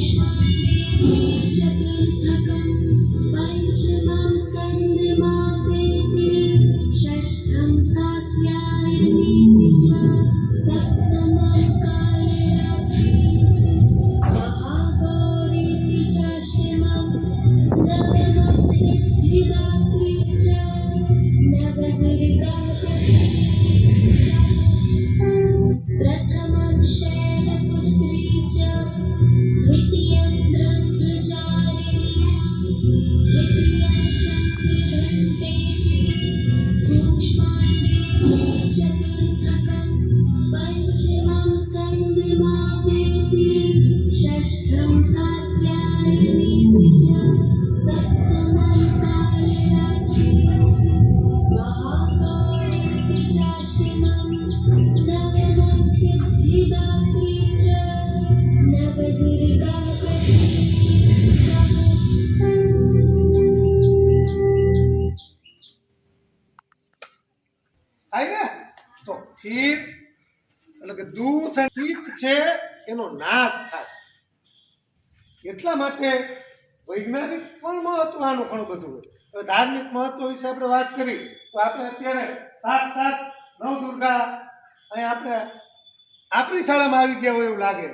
Jesus. થાય ને તો ખીર એટલે કે દૂધ અને શીત છે, એનો નાશ થાય. એટલા માટે વૈજ્ઞાનિક પણ મહત્વ આનું ઘણું બધું હોય. હવે ધાર્મિક મહત્વ વિશે આપણે વાત કરી, તો આપણે અત્યારે સાક્ષાત નવદુર્ગા અહીં આપણે આપણી શાળામાં આવી ગયા હોય એવું લાગે.